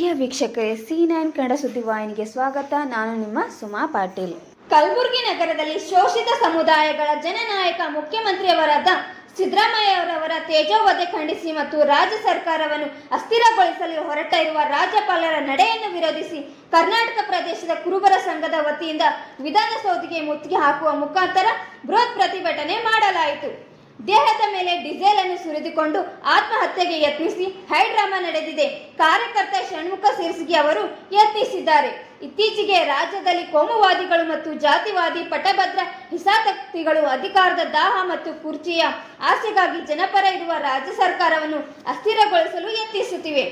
ಪ್ರಿಯ ವೀಕ್ಷಕರೇ C nine Kannada ಸುದ್ದಿವಾಹಿನಿಗೆ ಸ್ವಾಗತ. ನಾನು ನಿಮ್ಮ ಸುಮಾ ಪಾಟೀಲ್. ಕಲಬುರಗಿ ನಗರದಲ್ಲಿ ಶೋಷಿತ ಸಮುದಾಯಗಳ ಜನನಾಯಕ ಮುಖ್ಯಮಂತ್ರಿಯವರಾದ ಸಿದ್ದರಾಮಯ್ಯವರವರ ತೇಜೋವಧೆ ಖಂಡಿಸಿ ಮತ್ತು ರಾಜ್ಯ ಸರ್ಕಾರವನ್ನು ಅಸ್ಥಿರಗೊಳಿಸಲು ಹೊರಟ ಇರುವ ರಾಜ್ಯಪಾಲರ ನಡೆಯನ್ನು ವಿರೋಧಿಸಿ ಕರ್ನಾಟಕ ಪ್ರದೇಶದ ಕುರುಬರ ಸಂಘದ ವತಿಯಿಂದ ವಿಧಾನಸೌಧಿಗೆ ಮುತ್ತಿಗೆ ಹಾಕುವ ಮುಖಾಂತರ ಬೃಹತ್ ಪ್ರತಿಭಟನೆ ಮಾಡಲಾಯಿತು. ದೇಹದ ಮೇಲೆ ಡೀಸೆಲ್ ಅನ್ನು ಸುರಿದುಕೊಂಡು ಆತ್ಮಹತ್ಯೆಗೆ ಯತ್ನಿಸಿ ಹೈಡ್ರಾಮಾ ನಡೆದಿದೆ. ಕಾರ್ಯಕರ್ತ ಷಣ್ಮುಖ ಸಿರ್ಸ್ಗಿ ಅವರು ಯತ್ನಿಸಿದ್ದಾರೆ. ಇತ್ತೀಚೆಗೆ ರಾಜ್ಯದಲ್ಲಿ ಕೋಮುವಾದಿಗಳು ಮತ್ತು ಜಾತಿವಾದಿ ಪಟಭದ್ರ ಹಿಸಾತಕ್ತಿಗಳು ಅಧಿಕಾರದ ದಾಹ ಮತ್ತು ಕುರ್ಚಿಯ ಆಸೆಗಾಗಿ ಜನಪರ ಇರುವ ರಾಜ್ಯ ಸರ್ಕಾರವನ್ನು ಅಸ್ಥಿರಗೊಳಿಸಲು ಯತ್ನಿಸುತ್ತಿವೆ.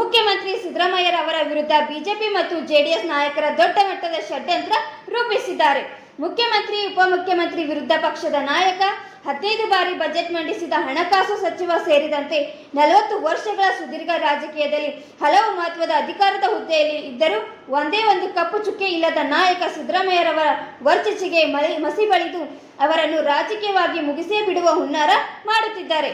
ಮುಖ್ಯಮಂತ್ರಿ ಸಿದ್ದರಾಮಯ್ಯರವರ ವಿರುದ್ಧ ಬಿಜೆಪಿ ಮತ್ತು ಜೆಡಿಎಸ್ ನಾಯಕರ ದೊಡ್ಡ ಮಟ್ಟದ ಷಡ್ಯಂತ್ರ ರೂಪಿಸಿದ್ದಾರೆ. ಮುಖ್ಯಮಂತ್ರಿ, ಉಪಮುಖ್ಯಮಂತ್ರಿ ವಿರುದ್ಧ ಪಕ್ಷದ ನಾಯಕ ಹದಿನೈದು ಬಾರಿ ಬಜೆಟ್ ಮಂಡಿಸಿದ ಹಣಕಾಸು ಸಚಿವ ಸೇರಿದಂತೆ ನಲವತ್ತು ವರ್ಷಗಳ ಸುದೀರ್ಘ ರಾಜಕೀಯದಲ್ಲಿ ಹಲವು ಮಹತ್ವದ ಅಧಿಕಾರದ ಹುದ್ದೆಯಲ್ಲಿ ಇದ್ದರೂ ಒಂದೇ ಒಂದು ಕಪ್ಪು ಚುಕ್ಕೆ ಇಲ್ಲದ ನಾಯಕ ಸಿದ್ದರಾಮಯ್ಯರವರ ವರ್ಚಸ್ಸಿಗೆ ಮಳೆ ಮಸಿ ಬಳಿದು ಅವರನ್ನು ರಾಜಕೀಯವಾಗಿ ಮುಗಿಸೇ ಬಿಡುವ ಹುನ್ನಾರ ಮಾಡುತ್ತಿದ್ದಾರೆ.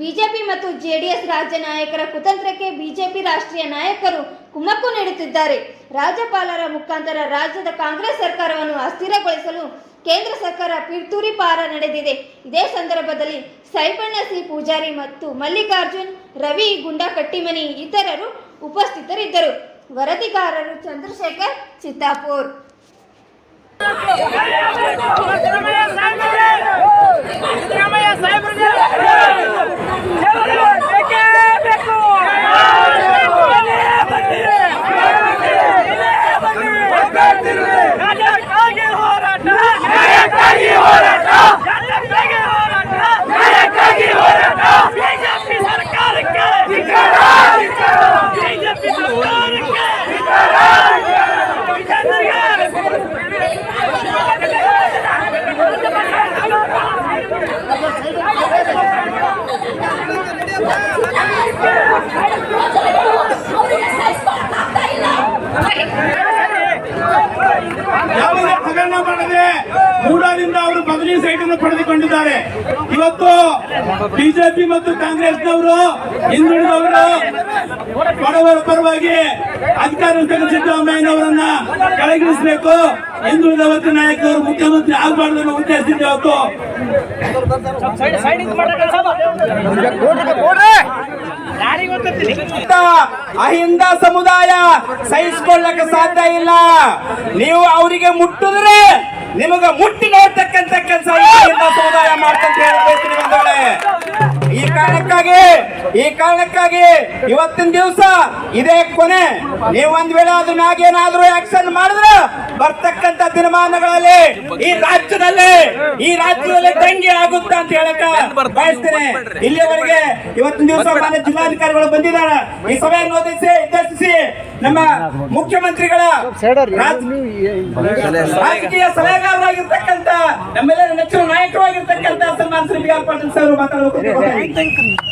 ಬಿಜೆಪಿ ಮತ್ತು ಜೆಡಿಎಸ್ ರಾಜ್ಯ ನಾಯಕರ ಕುತಂತ್ರಕ್ಕೆ ಬಿಜೆಪಿ ರಾಷ್ಟ್ರೀಯ ನಾಯಕರು ಕುಮ್ಮಕ್ಕು ನೀಡುತ್ತಿದ್ದಾರೆ. ರಾಜ್ಯಪಾಲರ ಮುಖಾಂತರ ರಾಜ್ಯದ ಕಾಂಗ್ರೆಸ್ ಸರ್ಕಾರವನ್ನು ಅಸ್ಥಿರಗೊಳಿಸಲು ಕೇಂದ್ರ ಸರ್ಕಾರ ಪಿರ್ತೂರಿ ಪಾರ ನಡೆದಿದೆ. ಇದೇ ಸಂದರ್ಭದಲ್ಲಿ ಸೈಪಣ್ಣ ಸಿ ಪೂಜಾರಿ ಮತ್ತು ಮಲ್ಲಿಕಾರ್ಜುನ್, ರವಿ ಗುಂಡಕಟ್ಟಿಮನಿ ಇತರರು ಉಪಸ್ಥಿತರಿದ್ದರು. ವರದಿಗಾರರು ಚಂದ್ರಶೇಖರ್, ಚಿತ್ತಾಪೂರ್ ಸಾಹೇಬ್ರಿಗೆ ಸಿದ್ದರಾಮಯ್ಯ ಸಾಹೇಬ್ರಿಗೆ ಬೇಕೇ ಬೇಕು ನ್ಯಾಯಕ್ಕಾಗಿ ಹೋರಾಟ ನ್ಯಾಯಕ್ಕಾಗಿ ಹೋರಾಟ ನ್ಯಾಯಕ್ಕಾಗಿ ಹೋರಾಟ ನ್ಯಾಯಕ್ಕಾಗಿ ಹೋರಾಟ ಬಿಜೆಪಿ ಸರ್ಕಾರಕ್ಕೆ ಬಿಜೆಪಿ ಸರ್ಕಾರಕ್ಕೆ ಹಗರಣ ಮಾಡದೆ ಮೂಡಾದಿಂದ ಅವರು ಬದಲಿ ಸೈಟನ್ನು ಅನ್ನು ಪಡೆದುಕೊಂಡಿದ್ದಾರೆ. ಇವತ್ತು ಬಿಜೆಪಿ ಮತ್ತು ಕಾಂಗ್ರೆಸ್ನವರು ಹಿಂದುಳಿದವರು ಬಡವರ ಪರವಾಗಿ ಅಧಿಕಾರ ಸಿದ್ದರಾಮಯ್ಯನವರನ್ನ ಕೆಳಗಿಳಿಸಬೇಕು. ಹಿಂದುಳಿದ ವರ್ಗ ನಾಯಕರು ಮುಖ್ಯಮಂತ್ರಿ ಆಗಬಾರ್ದು ಅನ್ನೋ ಉದ್ದೇಶದಿಂದ ಇವತ್ತು ಅಹಿಂದ ಸಮುದಾಯ ಸಹಿಸಿಕೊಳ್ಳಕ್ಕೆ ಸಾಧ್ಯ ಇಲ್ಲ. ನೀವು ಅವರಿಗೆ ಮುಟ್ಟಿದ್ರೆ ನಿಮಗ ಮುಟ್ಟಿ ನೋಡ್ತಕ್ಕಂತ ಕೆಲಸ ಸಮುದಾಯ ಮಾಡ್ತಂತ ಬಂದವಳೆ ಈ ಕಾರಣಕ್ಕಾಗಿ ಈ ಕಾರಣಕ್ಕಾಗಿ ಇವತ್ತಿನ ದಿವಸ ಇದೇ ಕೊನೆ. ನೀವು ಒಂದ್ ವೇಳೆ ಏನಾದ್ರೂ ಆಕ್ಷನ್ ಮಾಡಿದ್ರೆ ಬರ್ತಕ್ಕಂತ ದಿನಮಾನಗಳಲ್ಲಿ ಈ ರಾಜ್ಯದಲ್ಲಿ ಈ ರಾಜ್ಯದಲ್ಲಿ ದಂಗೆ ಆಗುತ್ತೆ ಅಂತ ಹೇಳಕ ಬಯಸ್ತೇನೆ. ಇಲ್ಲಿಯವರೆಗೆ ಇವತ್ತಿನ ದಿವಸ ಮಾನ್ಯ ಜಿಲ್ಲಾಧಿಕಾರಿಗಳು ಬಂದಿದ್ದಾರೆ. ಈ ಸಭೆಯನ್ನು ಉದ್ದೇಶಿಸಿ ಉದ್ದೇಶಿಸಿ ನಮ್ಮ ಮುಖ್ಯಮಂತ್ರಿಗಳ ರಾಜಕೀಯ ಸಲಹೆಗಾರರಾಗಿರ್ತಕ್ಕಂಥ ನಮ್ಮೆಲ್ಲರ ನೆಚ್ಚಿನ ನಾಯಕರಾಗಿರ್ತಕ್ಕಂಥ Samman Shri B R Patil sir ಮಾತಾಡಬೇಕು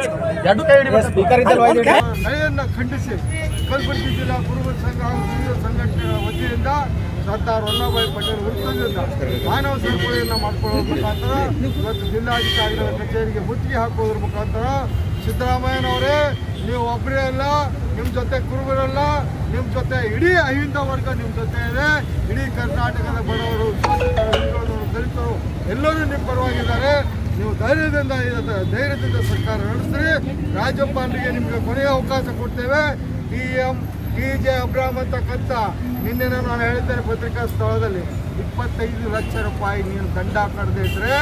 ಏ, ಸ್ಪೀಕರ್ ನಡೆಯನ್ನು ಖಂಡಿಸಿ. ಕಲಬುರಗಿ ಜಿಲ್ಲಾ ಕುರುಬ ಸಂಘ ಹಾಗೂ ವಿವಿಧ ಸಂಘಟನೆಗಳ ವತಿಯಿಂದ ಸರ್ದಾರ್ ವಲ್ಲಭಾಯಿ ಪಟೇಲ್ ವೃತ್ತದಿಂದ ಮಾನವ ಸರಪಳಿಯನ್ನು ಮಾಡಿಕೊಳ್ಳುವ ಮುಖಾಂತರ ಇವತ್ತು ಜಿಲ್ಲಾಧಿಕಾರಿಗಳ ಕಚೇರಿಗೆ ಮುತ್ತಿಗೆ ಹಾಕುವುದರ ಮುಖಾಂತರ ಸಿದ್ದರಾಮಯ್ಯನವರೇ ನೀವು ಒಬ್ಬರೇ ಅಲ್ಲ ನಿಮ್ಮ ಜೊತೆ ಕುರುಬರಲ್ಲ ನಿಮ್ಮ ಜೊತೆ ಇಡೀ ಅಹಿಂದ ವರ್ಗ ನಿಮ್ಮ ಜೊತೆ ಇದೆ. ಇಡೀ ಕರ್ನಾಟಕದ ಬಡವರು ದಲಿತರು ಎಲ್ಲರೂ ನಿಮ್ಮ ಪರವಾಗಿದ್ದಾರೆ. ನೀವು ಧೈರ್ಯದಿಂದ ಧೈರ್ಯದಿಂದ ಸರ್ಕಾರ ನಡೆಸ್ರಿ. ರಾಜ್ಯಪಾಲರಿಗೆ ನಿಮಗೆ ಕೊನೆಯ ಅವಕಾಶ ಕೊಡ್ತೇವೆ. ಪಿ ಎಂ ಟಿ ಜೆ ಅಬ್ರಾಮ್ ಅಂತಕ್ಕಂಥ ನಿನ್ನೆ ನಾನು ಹೇಳಿದ್ದೇನೆ ಪತ್ರಿಕಾ ಸ್ಥಳದಲ್ಲಿ, ಇಪ್ಪತ್ತೈದು ಲಕ್ಷ ರೂಪಾಯಿ ನೀನು ದಂಡ ಕಡ್ದಿದ್ರೆ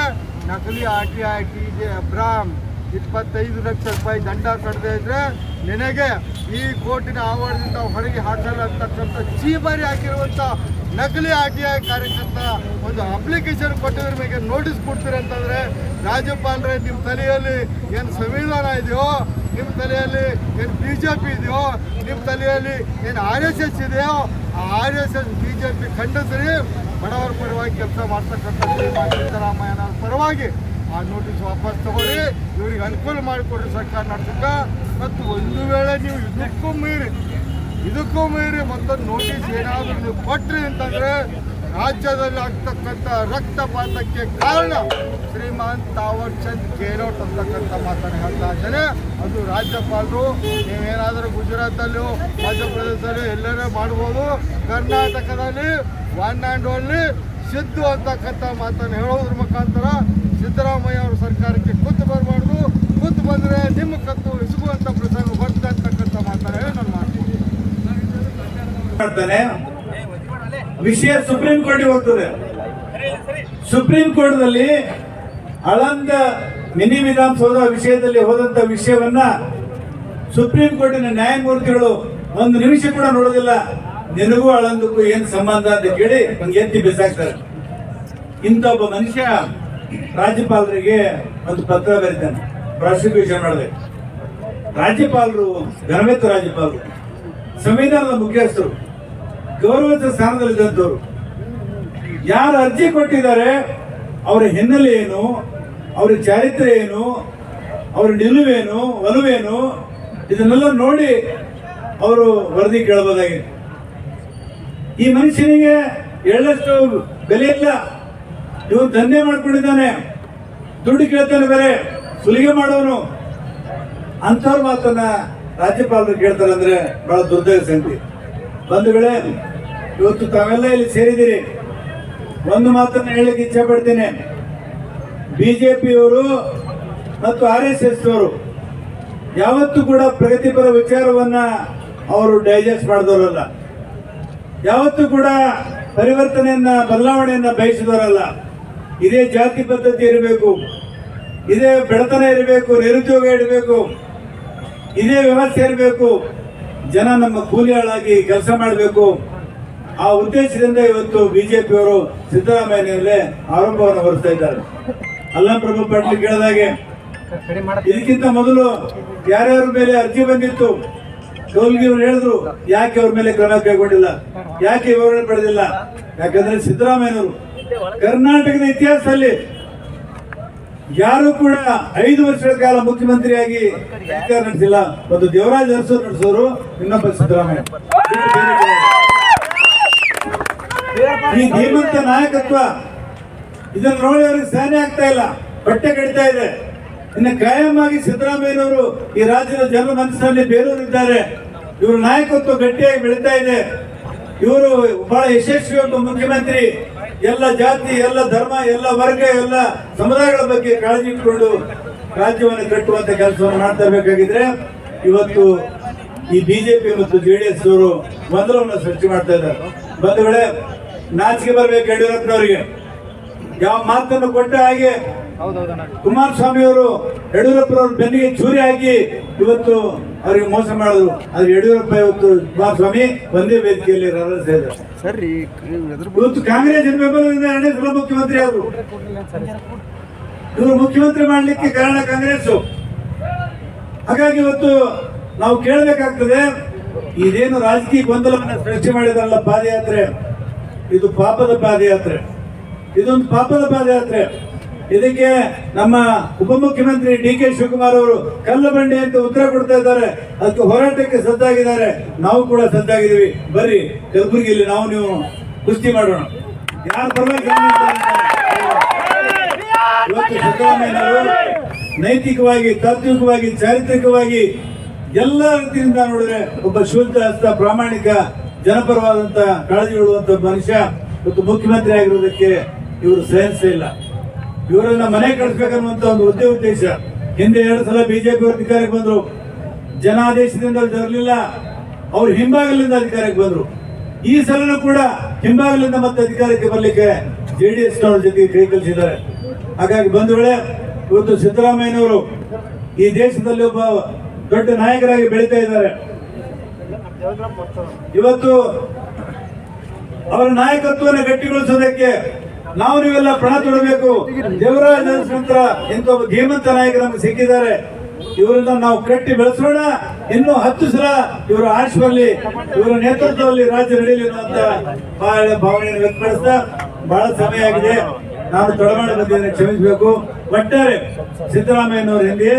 ನಕಲಿ R T I T J Abraham ಇಪ್ಪತ್ತೈದು ಲಕ್ಷ ರೂಪಾಯಿ ದಂಡ ಕಡದೆ ಇದ್ರೆ ನಿನಗೆ ಈ ಕೋರ್ಟಿನ ಆವರಣದಿಂದ ಹೊರಗೆ ಹಾಕಲಾಗ್ತಕ್ಕಂಥ ಚೀಮಾರಿ ಹಾಕಿರುವಂಥ ನಕಲಿ ಆರ್ ಕಾರ್ಯಕರ್ತ ಒಂದು ಅಪ್ಲಿಕೇಶನ್ ಕೊಟ್ಟಿದ್ರ ಮೇಲೆ ನೋಟಿಸ್ ಕೊಡ್ತೀರಿ ಅಂತಂದ್ರೆ, ರಾಜ್ಯಪಾಲರೇ ನಿಮ್ಮ ತಲೆಯಲ್ಲಿ ಏನು ಸಂವಿಧಾನ ಇದೆಯೋ ನಿಮ್ಮ ತಲೆಯಲ್ಲಿ ಏನು ಬಿ ಜೆ ಪಿ ಇದೆಯೋ ನಿಮ್ಮ ತಲೆಯಲ್ಲಿ ಏನು ಆರ್ ಎಸ್ ಎಸ್ ಇದೆಯೋ, ಆ R S S B J P ಖಂಡಿಸ್ರಿ ಬಡವರ ಪರವಾಗಿ ಕೆಲಸ ಮಾಡ್ತಕ್ಕಂಥ ಸಿದ್ದರಾಮಯ್ಯನವ್ರ ಪರವಾಗಿ ಆ ನೋಟಿಸ್ ವಾಪಸ್ ತಗೊಳ್ಳಿ. ಇವ್ರಿಗೆ ಅನುಕೂಲ ಮಾಡಿಕೊಡ್ರಿ ಸರ್ಕಾರ ನಡೆಸಕ್ಕ ಮತ್ತು ಒಂದು ವೇಳೆ ನೀವು ಇದಕ್ಕೂ ಮೀರಿ ಇದಕ್ಕೂ ಮೀರಿ ಮತ್ತೊಂದು ನೋಟಿಸ್ ಏನಾದರೂ ನೀವು ಕೊಟ್ರಿ ಅಂತಂದ್ರೆ ರಾಜ್ಯದಲ್ಲಿ ಆಗ್ತಕ್ಕಂಥ ರಕ್ತಪಾತಕ್ಕೆ ಕಾರಣ ಶ್ರೀಮಾನ್ ತಾವರ್ ಚಂದ್ ಗೆಹ್ಲೋಟ್ ಅಂತಕ್ಕಂಥ ಮಾತನ್ನು ಹೇಳ್ತಾ ಇದ್ದೇನೆ. ಅದು ರಾಜ್ಯಪಾಲರು, ನೀವೇನಾದರೂ ಗುಜರಾತಲ್ಲೂ, ಮಧ್ಯಪ್ರದೇಶದಲ್ಲಿ ಎಲ್ಲರೂ ಮಾಡ್ಬೋದು. ಕರ್ನಾಟಕದಲ್ಲಿ ಒನ್ ಆ್ಯಂಡ್ ಓನ್ಲಿ ಸಿದ್ದು ಅಂತಕ್ಕಂಥ ಮಾತನ್ನು ಹೇಳೋದ್ರ ಮುಖಾಂತರ ಸಿದ್ದರಾಮಯ್ಯ ಅವರ ಸರ್ಕಾರಕ್ಕೆ ಕೂತು ಬರಬಾರ್ದು. ಕೂತು ಬಂದರೆ ನಿಮ್ಮ ಕತ್ತು ಇಸುಗುವಂಥ ಪ್ರಸಂಗ ಬರ್ತದೆ ಅಂತಕ್ಕಂಥ ಮಾತಾಡೇ ನಾನು ಮಾಡ್ತೀನಿ. ವಿಷಯ ಸುಪ್ರೀಂ ಕೋರ್ಟ್ಗೆ ಹೋಗ್ತದೆ. ಸುಪ್ರೀಂ ಕೋರ್ಟ್ನಲ್ಲಿ ಅಳಂದ ಮಿನಿ ವಿಧಾನಸೌಧ ವಿಷಯದಲ್ಲಿ ಹೋದಂತ ವಿಷಯವನ್ನ ಸುಪ್ರೀಂ ಕೋರ್ಟಿನ ನ್ಯಾಯಮೂರ್ತಿಗಳು ಒಂದು ನಿಮಿಷ ಕೂಡ ನೋಡೋದಿಲ್ಲ. ನಿನಗೂ ಅಳಂದಕ್ಕೂ ಏನು ಸಂಬಂಧ ಅಂತ ಕೇಳಿ ಒಂದು ಎತ್ತಿ ಬಿಸಾಕ್ತಾರೆ. ಇಂಥ ಒಬ್ಬ ಮನುಷ್ಯ ರಾಜ್ಯಪಾಲರಿಗೆ ಒಂದು ಪತ್ರ ಬರೀತಾನೆ. ಪ್ರಾಸಿಕ್ಯೂಷನ್ ಮಾಡಿದೆ ರಾಜ್ಯಪಾಲರು ಘನವೆತ್ತ ರಾಜ್ಯಪಾಲರು, ಸಂವಿಧಾನದ ಮುಖ್ಯಸ್ಥರು, ಗೌರವದ ಸ್ಥಾನದಲ್ಲಿದ್ದಂಥವ್ರು, ಯಾರು ಅರ್ಜಿ ಕೊಟ್ಟಿದ್ದಾರೆ, ಅವರ ಹಿನ್ನೆಲೆ ಏನು, ಅವರ ಚಾರಿತ್ರ್ಯ ಏನು, ಅವರ ನಿಲುವೇನು ಒಲವೇನು ಇದನ್ನೆಲ್ಲ ನೋಡಿ ಅವರು ವರದಿ ಕೇಳಬಹುದಾಗಿದೆ. ಈ ಮನುಷ್ಯನಿಗೆ ಎಳ್ಳಷ್ಟು ಬೆಲೆ ಇಲ್ಲ. ಇವನು ದಂಧೆ ಮಾಡ್ಕೊಂಡಿದ್ದಾನೆ. ದುಡ್ಡು ಕೇಳ್ತಾನೆ ಬೇರೆ, ಸುಲಿಗೆ ಮಾಡೋನು. ಅಂಥವ್ರ ಮಾತನ್ನ ರಾಜ್ಯಪಾಲರು ಕೇಳ್ತಾರೆ ಅಂದ್ರೆ ಬಹಳ ದುರ್ದೈವ ಸಂಗತಿ. ಬಂಧುಗಳೇ, ಇವತ್ತು ತಾವೆಲ್ಲ ಇಲ್ಲಿ ಸೇರಿದ್ದೀರಿ. ಒಂದು ಮಾತನ್ನ ಹೇಳಕ್ಕೆ ಇಚ್ಛೆ ಪಡ್ತೇನೆ. ಬಿಜೆಪಿಯವರು ಮತ್ತು ಆರ್ ಎಸ್ ಎಸ್ ಅವರು ಯಾವತ್ತೂ ಕೂಡ ಪ್ರಗತಿಪರ ವಿಚಾರವನ್ನ ಅವರು ಡೈಜೆಸ್ಟ್ ಮಾಡಿದವರಲ್ಲ. ಯಾವತ್ತೂ ಕೂಡ ಪರಿವರ್ತನೆಯನ್ನ, ಬದಲಾವಣೆಯನ್ನ ಬಯಸಿದವರಲ್ಲ. ಇದೇ ಜಾತಿ ಪದ್ಧತಿ ಇರಬೇಕು, ಇದೇ ಬೆಳತನ ಇರಬೇಕು, ನಿರುದ್ಯೋಗ ಇರಬೇಕು, ಇದೇ ವ್ಯವಸ್ಥೆ ಇರಬೇಕು, ಜನ ನಮ್ಮ ಕೂಲಿಯಾಳಾಗಿ ಕೆಲಸ ಮಾಡಬೇಕು. ಆ ಉದ್ದೇಶದಿಂದ ಇವತ್ತು ಬಿಜೆಪಿಯವರು ಸಿದ್ದರಾಮಯ್ಯನವರೇ ಆರೋಪವನ್ನು ಹೊರಿಸ್ತಾ ಇದ್ದಾರೆ. ಅಲ್ಲಂಪ್ರಭು ಪಾಟೀಲ್ ಕೇಳಿದಾಗೆ, ಇದಕ್ಕಿಂತ ಮೊದಲು ಯಾರ್ಯಾರ ಮೇಲೆ ಅರ್ಜಿ ಬಂದಿತ್ತು? ಅವರು ಹೇಳಿದ್ರು, ಯಾಕೆ ಅವ್ರ ಮೇಲೆ ಕ್ರಮ ಕೈಗೊಂಡಿಲ್ಲ? ಯಾಕೆ ವಿವರಣೆ ಪಡೆದಿಲ್ಲ? ಯಾಕಂದ್ರೆ ಸಿದ್ದರಾಮಯ್ಯನವರು ಕರ್ನಾಟಕದ ಇತಿಹಾಸದಲ್ಲಿ ಯಾರು ಕೂಡ ಐದು ವರ್ಷಗಳ ಕಾಲ ಮುಖ್ಯಮಂತ್ರಿಯಾಗಿ ಅಧಿಕಾರ ನಡೆಸಿಲ್ಲ. ಮತ್ತು ದೇವರಾಜ ಅರಸು ನಡೆಸೋರು ಇನ್ನೊಬ್ಬ ಸಿದ್ದರಾಮಯ್ಯ. ಈ ಧೀಮಂತ ನಾಯಕತ್ವ ಇದನ್ನು ನೋಡಿ ಅವ್ರಿಗೆ ಸಹನೆ ಆಗ್ತಾ ಇಲ್ಲ. ಬಟ್ಟೆ ಕಡಿತಾ ಇದೆ. ಇನ್ನು ಕಾಯಂ ಆಗಿ ಸಿದ್ದರಾಮಯ್ಯನವರು ಈ ರಾಜ್ಯದ ಜನರ ಮನಸ್ಸಿನಲ್ಲಿ ಬೇರೂರಿದ್ದಾರೆ ಇವರು ನಾಯಕತ್ವ ಗಟ್ಟಿಯಾಗಿ ಬೆಳೀತಾ ಇದೆ. ಇವರು ಬಹಳ ಯಶಸ್ವಿ ಒಬ್ಬ ಮುಖ್ಯಮಂತ್ರಿ. ಎಲ್ಲ ಜಾತಿ, ಎಲ್ಲ ಧರ್ಮ, ಎಲ್ಲ ವರ್ಗ, ಎಲ್ಲ ಸಮುದಾಯಗಳ ಬಗ್ಗೆ ಕಾಳಜಿ ಇಟ್ಕೊಂಡು ರಾಜ್ಯವನ್ನು ಕಟ್ಟುವಂತ ಕೆಲಸವನ್ನು ಮಾಡ್ತಾ ಇರಬೇಕಾಗಿದ್ರೆ ಇವತ್ತು ಈ ಬಿಜೆಪಿ ಮತ್ತು ಜೆ ಡಿ ಎಸ್ ಅವರು ಗೊಂದಲವನ್ನು ಸೃಷ್ಟಿ ಮಾಡ್ತಾ ಇದ್ದಾರೆ. ಬಂಧುಗಳೇ, ನಾಚಿಕೆ ಬರ್ಬೇಕು ಯಡಿಯೂರಪ್ಪನವರಿಗೆ. ಯಾವ ಮಾತನ್ನು ಕೊಟ್ಟ ಹಾಗೆ ಕುಮಾರಸ್ವಾಮಿ ಅವರು ಯಡಿಯೂರಪ್ಪನವ್ರ ಬೆನ್ನಿಗೆ ಚೂರಿ ಹಾಕಿ ಇವತ್ತು ಅವರಿಗೆ ಮೋಸ ಮಾಡಿದ್ರು ಅದ್ರ ಯಡಿಯೂರಪ್ಪ ಇವತ್ತು ಕುಮಾರಸ್ವಾಮಿ ಒಂದೇ ವೇದಿಕೆಯಲ್ಲಿ ಸರಿ ಇವತ್ತು ಕಾಂಗ್ರೆಸ್ ಬೆಂಬಲದಿಂದ ಎರಡನೇ ಸಲ ಮುಖ್ಯಮಂತ್ರಿ ಆದ್ರು. ಇವರು ಮುಖ್ಯಮಂತ್ರಿ ಮಾಡಲಿಕ್ಕೆ ಕಾರಣ ಕಾಂಗ್ರೆಸ್ ಹಾಗಾಗಿ ಇವತ್ತು ನಾವು ಕೇಳಬೇಕಾಗ್ತದೆ ಇದೇನು ರಾಜಕೀಯ ಗೊಂದಲವನ್ನು ಸೃಷ್ಟಿ ಮಾಡಿದಾರಲ್ಲ ಪಾದಯಾತ್ರೆ. ಇದು ಪಾಪದ ಪಾದಯಾತ್ರೆ. ಇದೊಂದು ಪಾಪದ ಪಾದಯಾತ್ರೆ. ಇದಕ್ಕೆ ನಮ್ಮ ಉಪಮುಖ್ಯಮಂತ್ರಿ ಡಿ ಕೆ ಶಿವಕುಮಾರ್ ಅವರು ಕಲ್ಲು ಬಂಡೆ ಅಂತ ಉತ್ತರ ಕೊಡ್ತಾ ಇದ್ದಾರೆ. ಅದಕ್ಕೆ ಹೋರಾಟಕ್ಕೆ ಸದ್ದಾಗಿದ್ದಾರೆ ನಾವು ಕೂಡ ಸದ್ದಾಗಿದ್ದೀವಿ ಬರ್ರಿ ಕಲಬುರಗಿಯಲ್ಲಿ ನಾವು ನೀವು ಕುಸ್ತಿ ಮಾಡೋಣ. ಯಾರು ಪರವಾಗಿ ನೈತಿಕವಾಗಿ, ತಾತ್ವಿಕವಾಗಿ, ಚಾರಿತ್ರಿಕವಾಗಿ ಎಲ್ಲ ರೀತಿಯಿಂದ ನೋಡಿದ್ರೆ ಒಬ್ಬ ಶುದ್ಧ ಹಸ್ತ, ಪ್ರಾಮಾಣಿಕ, ಜನಪರವಾದಂತ ಕಾಳಜಿ ಮನುಷ್ಯ ಇವತ್ತು ಮುಖ್ಯಮಂತ್ರಿ ಆಗಿರೋದಕ್ಕೆ ಇವರು ಸಹಿಸೇ ಇಲ್ಲ. ಇವರನ್ನ ಮನೆ ಕಳಿಸ್ಬೇಕನ್ನುವಂತ ಒಂದು ಒದ್ದೇ ಉದ್ದೇಶ. ಹಿಂದೆ ಎರಡು ಸಲ ಬಿಜೆಪಿ ಅಧಿಕಾರಕ್ಕೆ ಬಂದ್ರು. ಜನಾದೇಶದಿಂದ ಬರಲಿಲ್ಲ ಅವ್ರು ಹಿಂಭಾಗಲಿಂದ ಅಧಿಕಾರಕ್ಕೆ ಬಂದ್ರು. ಈ ಸಲನೂ ಕೂಡ ಹಿಂಭಾಗಲಿಂದ ಮತ್ತೆ ಅಧಿಕಾರಕ್ಕೆ ಬರ್ಲಿಕ್ಕೆ ಜೆಡಿಎಸ್ ನವರ ಜೊತೆ ಕೈ ಕಲಿಸಿದ್ದಾರೆ. ಹಾಗಾಗಿ ಬಂಧುಗಳೇ, ಇವತ್ತು ಸಿದ್ದರಾಮಯ್ಯನವರು ಈ ದೇಶದಲ್ಲಿ ಒಬ್ಬ ದೊಡ್ಡ ನಾಯಕರಾಗಿ ಬೆಳೀತಾ ಇದ್ದಾರೆ. ಇವತ್ತು ಅವರ ನಾಯಕತ್ವವನ್ನು ಗಟ್ಟಿಗೊಳಿಸೋದಕ್ಕೆ ನಾವು ನೀವೆಲ್ಲ ಪ್ರಣ ತೊಡಬೇಕು. ದೇವರಾಜ್ ನಂತರ ಇಂಥ ಒಬ್ಬ ಧೀಮಂತ ನಾಯಕ ನಮ್ಗೆ ಸಿಕ್ಕಿದ್ದಾರೆ. ಇವರನ್ನ ನಾವು ಕಟ್ಟಿ ಬೆಳೆಸೋಣ. ಇನ್ನು ಹತ್ತು ಸಲ ಇವರ ಬರಲಿ. ಇವರ ನೇತೃತ್ವದಲ್ಲಿ ರಾಜ್ಯ ನಡೆಯಲಿ ಅನ್ನುವಂತ ಬಹಳ ಭಾವನೆಯನ್ನು ವ್ಯಕ್ತಪಡಿಸ್ತಾ ಬಹಳ ಸಮಯ ಆಗಿದೆ. ನಾನು ತಡಮಾಡಿ ಬಂದಿದ್ದೇನೆ, ಕ್ಷಮಿಸಬೇಕು. ಒಟ್ಟಾರೆ ಸಿದ್ದರಾಮಯ್ಯನವರ ಹಿಂದೆ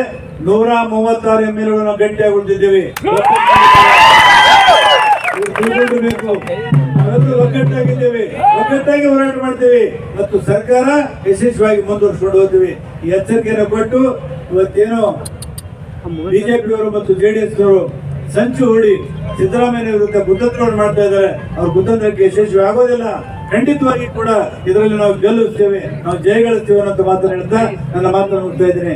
ನೂರ ಮೂವತ್ತಾರು ಎಂ ಎಲ್ ನಾವು ಗಟ್ಟಿಯಾಗಿ ನಾವೆಲ್ಲರೂ ಒಗ್ಗಟ್ಟಾಗಿದ್ದೇವೆ. ಒಗ್ಗಟ್ಟಾಗಿ ಹೋರಾಟ ಮಾಡ್ತೇವೆ. ಮತ್ತು ಸರ್ಕಾರ ಯಶಸ್ವಿಯಾಗಿ ಮುಂದುವರಿಸಿಕೊಂಡು ಹೋಗ್ತೀವಿ. ಈ ಎಚ್ಚರಿಕೆಯನ್ನು ಕೊಟ್ಟು ಇವತ್ತೇನೋ ಬಿಜೆಪಿಯವರು ಮತ್ತು ಜೆಡಿಎಸ್ ಅವರು ಸಂಚು ಹೂಡಿ ಸಿದ್ದರಾಮಯ್ಯ ವಿರುದ್ಧ ಗುತ್ತಂತ್ರ ಮಾಡ್ತಾ ಇದ್ದಾರೆ. ಅವ್ರ ಗುತ್ತಂತ್ರಕ್ಕೆ ಯಶಸ್ವಿ ಆಗೋದಿಲ್ಲ. ಖಂಡಿತವಾಗಿ ಕೂಡ ಇದರಲ್ಲಿ ನಾವು ಗೆಲ್ಲಿಸ್ತೇವೆ ನಾವು ಜಯಗಳಿಸ್ತೇವೆ ಅನ್ನೋ ಮಾತನ್ನು ಹೇಳ್ತಾ ನನ್ನ ಮಾತನ್ನು ಮುಗ್ತಾ ಇದ್ದೀನಿ.